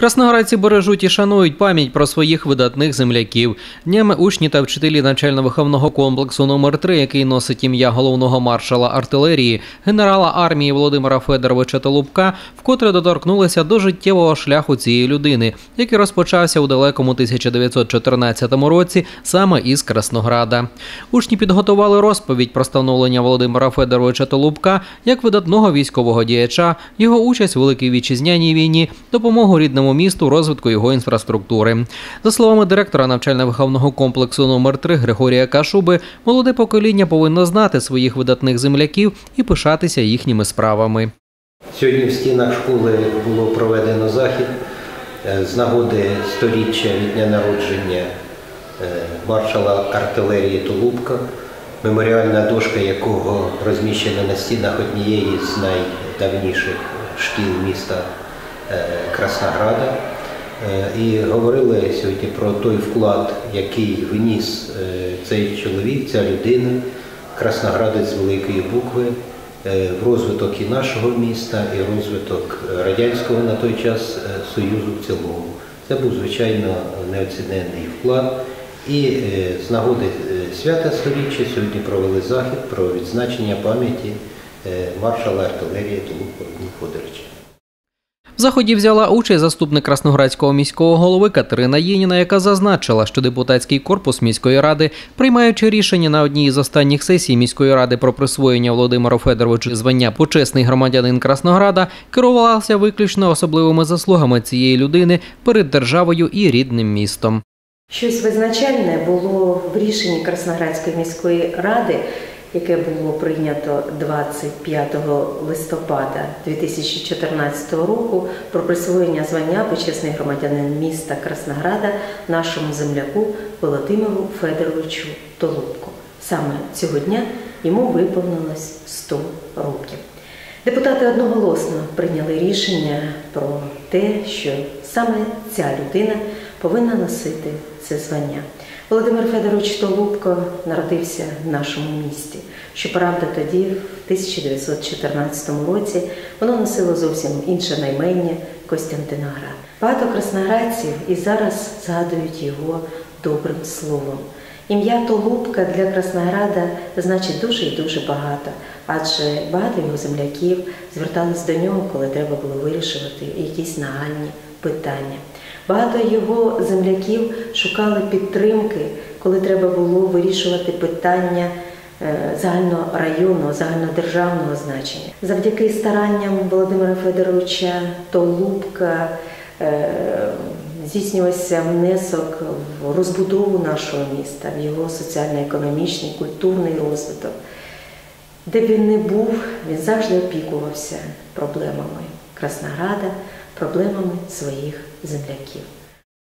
Красноградці бережуть і шанують пам'ять про своїх видатних земляків. Днями учні та вчителі навчально-виховного комплексу номер 3 який носить ім'я головного маршала артилерії, генерала армії Володимира Федоровича Толубка, вкотре доторкнулися до життєвого шляху цієї людини, який розпочався у далекому 1914 році саме із Краснограда. Учні підготували розповідь про становлення Володимира Федоровича Толубка як видатного військового діяча, його участь у Великій вітчизняній війні, допомогу рідному місту, розвитку його інфраструктури. За словами директора навчально-виховного комплексу номер 3 Григорія Кашуби, молоде покоління повинно знати своїх видатних земляків і пишатися їхніми справами. Сьогодні в стінах школи було проведено захід е, з нагоди сторіччя від дня народження е, маршала артилерії Тулубка, меморіальна дошка якого розміщена на стінах однієї з найдавніших шкіл міста Краснограда. Е, І говорили сьогодні про той вклад, який вніс е, цей чоловік, ця людина, красноградець великої букви, е, в розвиток і нашого міста, і розвиток е, радянського на той час е, Союзу в цілому. Це був, звичайно, неоціненний вклад. І е, з нагоди е, свята сторіччя сьогодні провели захід про відзначення пам'яті е, маршала артилерії Володимира Федоровича. В заході взяла участь заступник красноградського міського голови Катерина Єніна, яка зазначила, що депутатський корпус міської ради, приймаючи рішення на одній із останніх сесій міської ради про присвоєння Володимиру Федоровичу звання почесний громадянин Краснограда, керувався виключно особливими заслугами цієї людини перед державою і рідним містом. Щось визначальне було в рішенні Красноградської міської ради, яке було прийнято 25 листопада 2014 року про присвоєння звання почесний громадянин міста Краснограда нашому земляку Володимиру Федоровичу Толубку. Саме цього дня йому виповнилось 100 років. Депутати одноголосно прийняли рішення про те, що саме ця людина повинна носити це звання. Володимир Федорович Толубко народився в нашому місті. Щоправда, тоді, в 1914 році, воно носило зовсім інше наймення Костянтиноград. Багато красноградців і зараз згадують його добрим словом. Ім'я Толубка для Краснограда значить дуже і дуже багато, адже багато його земляків звертались до нього, коли треба було вирішувати якісь нагальні питання. Багато його земляків шукали підтримки, коли треба було вирішувати питання е, загальнорайонного, загальнодержавного значення. Завдяки старанням Володимира Федоровича Толубка е, здійснювався внесок в розбудову нашого міста, в його соціально-економічний, культурний розвиток. Де б він не був, він завжди опікувався проблемами Краснограда, проблемами своїх земляків.